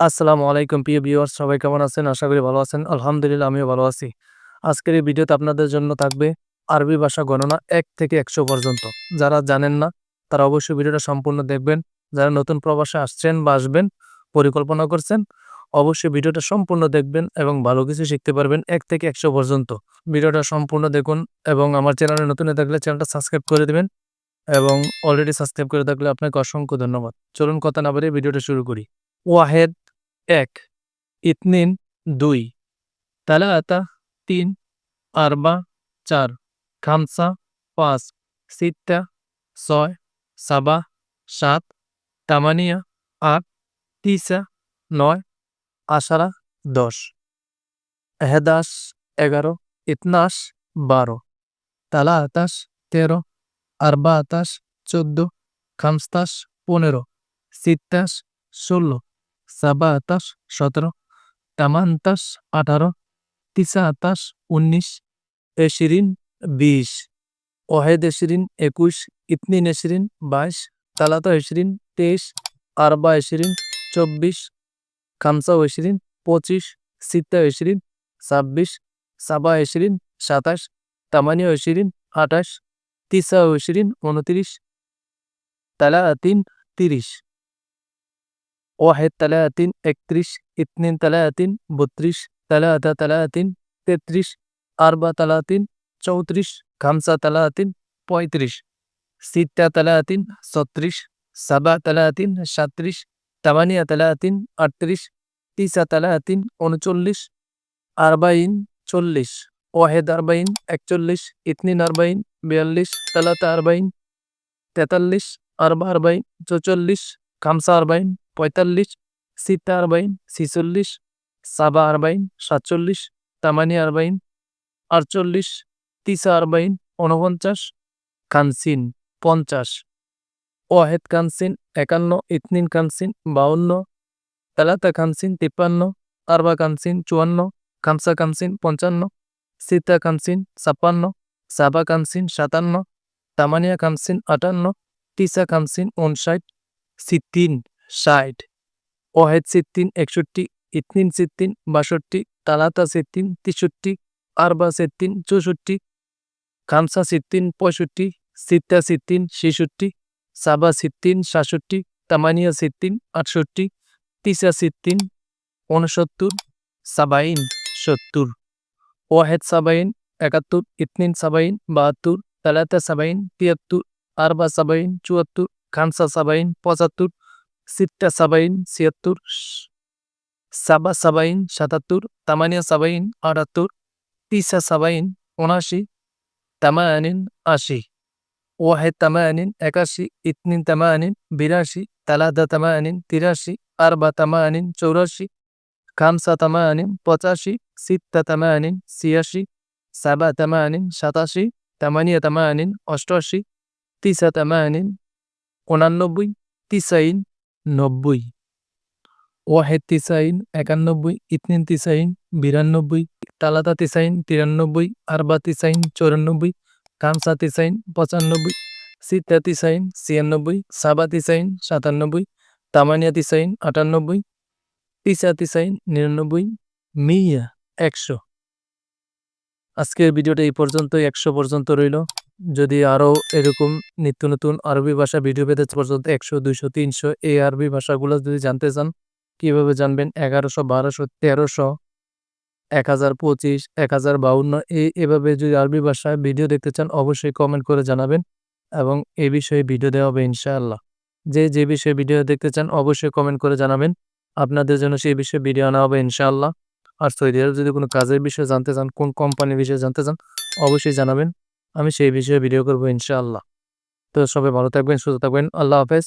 আসসালামু আলাইকুম প্রিয় ভিউয়ার্স, সবাই কেমন আছেন? আশা করি ভালো আছেন। আলহামদুলিল্লাহ, আমিও ভালো আছি। আজকের এই ভিডিওতে আপনাদের জন্য থাকবে আরবি ভাষা গণনা এক থেকে একশো পর্যন্ত। যারা জানেন না, তারা অবশ্যই ভিডিওটা সম্পূর্ণ দেখবেন। যারা নতুন প্রবাসে আসছেন বা আসবেন, পরিকল্পনা করছেন, অবশ্যই ভিডিওটা সম্পূর্ণ দেখবেন এবং ভালো কিছু শিখতে পারবেন এক থেকে একশো পর্যন্ত। ভিডিওটা সম্পূর্ণ দেখুন এবং আমার চ্যানেলে নতুন থাকলে চ্যানেলটা সাবস্ক্রাইব করে দেবেন এবং অলরেডি সাবস্ক্রাইব করে থাকলে আপনাকে অসংখ্য ধন্যবাদ। চলুন কথা না বাড়িয়ে ভিডিওটা শুরু করি। ওয়াহেদ এক, ইতনিন দুই তালাতা তিন, আরবা চার, খামসা পাঁচ, সিত্তা ছয়, সাবা সাত, তামানিয়া আট, তিসা নয়, আশারা দশ। এহদাস এগারো, ইতনাস বারো। তালা আতাস তেরো আরবা আতাস চোদ্দ খামস্তাস পনেরো, সিত্তাস ষোলো। সাবা আতাস সতেরো তামান্তাস আঠারো তিসা আতাস উনিশ, এশিরিন বিশ ওহেদ এশিরিন একুশ, ইতনিন এশিরিন বাইশ, তালাতা এশিরিন তেইশ, আরবা এশিরিন চব্বিশ খামসা এশিরিন পঁচিশ, সিত্তা এশিরিন ছাব্বিশ, সাবা এশিরিন সাতাশ তামানিয়া এশিরিন আঠাশ তিসা এশিরিন উনত্রিশ তালা তিন তিরিশ। ওয়াহেদ তালাতিন একত্রিশ ইতনিন তালাতিন বত্রিশ তালাতা তালাতিন তেত্রিশ আরবা তালাতিন চৌত্রিশ খামসা তালাতিন পঁয়ত্রিশ সিত্তা তালাতিন ছত্রিশ সাবা তালাতিন সাত্রিশ তামানিয়া তালাতিন আটত্রিশ তিসা তালাতিন উনচল্লিশ আরবাইন চল্লিশ ওয়াহেদ আরবাইন একচল্লিশ ইতনিন আরবাইন বিয়াল্লিশ তালাতা আরবাইন তেতাল্লিশ আরবা আরবাইন চৌচল্লিশ খামসা আরবাইন পঁয়তাল্লিশ সিত্তা আরবাইন, ছিচল্লিশ, সাবা আরবাইন, সাতচল্লিশ, তামানি আরবাইন, আটচল্লিশ, তিসা আরবাইন উনপঞ্চাশ কানসিন, পঞ্চাশ। ওয়াহেদ কানসিন, একান্ন, ইতনিন কানসিন, বাউন্ন, তালাতা কানসিন, তিপ্পান্ন, আরবা কানসিন, চুয়ান্ন, খামসা কানসিন, পঞ্চান্ন সিতা কানসিন, ছাপ্পান্ন, সাবা কানসিন, সাতান্ন, তামানিয়া কানসিন, আটান্ন, তিসা কানসিন উনষাট সিদ্দিন। ষাট ওহেদ সিদ্দিন একষট্টি, ইতনিন সিদ্দিন বাষট্টি, তালাতা সিদ্দিন তেষট্টি, আরবা সিদ্দিন চৌষট্টি, খামসা সিদ্দিন পঁয়ষট্টি সিত্তা সিদ্দিন ছেষট্টি, সাবা সিদ্দিন সাতষট্টি, তামানিয়া সিদ্দিন আটষট্টি, তিসা সিদ্দিন উনসত্তর সাবাইন সত্তর ওয়াহেদ সাবাইন একাত্তর, ইতনিন সাবাইন বাহাত্তর, তালাতা সাবাইন তিয়াত্তর, আরবা সাবাইন চুয়াত্তর, খামসা সাবাইন পঁচাত্তর সিত্তা সাবাইন, ছিয়াত্তর, সাবা সাবাইন, সাতাত্তর, তামানিয়া সাবাইন, আটাত্তর, তিসা সাবাইন, উনআশি, তামানিন, আশি। ওয়াহেদ তামানিন, একাশি, ইতনিন তামানিন, বিরাশি তালাদা তামানিন, তিরাশি, আরবা তামানিন, চৌরাশি, খামসা তামানিন, পঁচাশি, সিত্তা তামানিন, ছিয়াশি, সাবা তামানিন, সাতাশি, তামানিয়া তামানিন, অষ্টআশি, তিসা তামানিন, উনানব্বই, তিসাইন নব্বই। ওয়াহেদ তিসাইন, একানব্বই, ইতনিন তিসাইন, বিরানব্বই, তালাতা তিসাইন, তিরানব্বই, আরবা তিসাইন, চৌরানব্বই, খামসা তিসাইন, পঁচানব্বই সিত্তা তিসাইন ছিয়ানব্বই সাবা তিসাইন সাতানব্বই তামানিয়া তিসাইন আটানব্বই তিসা তিসাইন নিরানব্বই, মিয়া একশো। আজকের ভিডিওটা এই পর্যন্ত একশো পর্যন্ত রইল। যদি আরও এরকম নিত্য নতুন আরবি ভাষা ভিডিও পেতে পর্যন্ত একশো, দুইশো, তিনশো এই আরবি ভাষাগুলো যদি জানতে চান, কীভাবে জানবেন? এগারোশো, বারোশো, তেরোশো এক হাজার পঁচিশ এক হাজার বাউন্ন এই এভাবে যদি আরবি ভাষায় ভিডিও দেখতে চান, অবশ্যই কমেন্ট করে জানাবেন এবং এ বিষয়ে ভিডিও দেওয়া হবে ইনশাআল্লাহ। যে যে বিষয়ে ভিডিও দেখতে চান, অবশ্যই কমেন্ট করে জানাবেন। আপনাদের জন্য সেই বিষয়ে ভিডিও আনা হবে ইনশাআল্লাহ। আর সৌদি আরব যদি কোনো কাজের বিষয়ে জানতে চান, কোন কোম্পানির বিষয়ে জানতে চান, অবশ্যই জানাবেন। আমি সেই বিষয়ে ভিডিও করব ইনশাআল্লাহ। তো সবাই ভালো থাকবেন সুস্থ থাকবেন। আল্লাহ হাফেজ।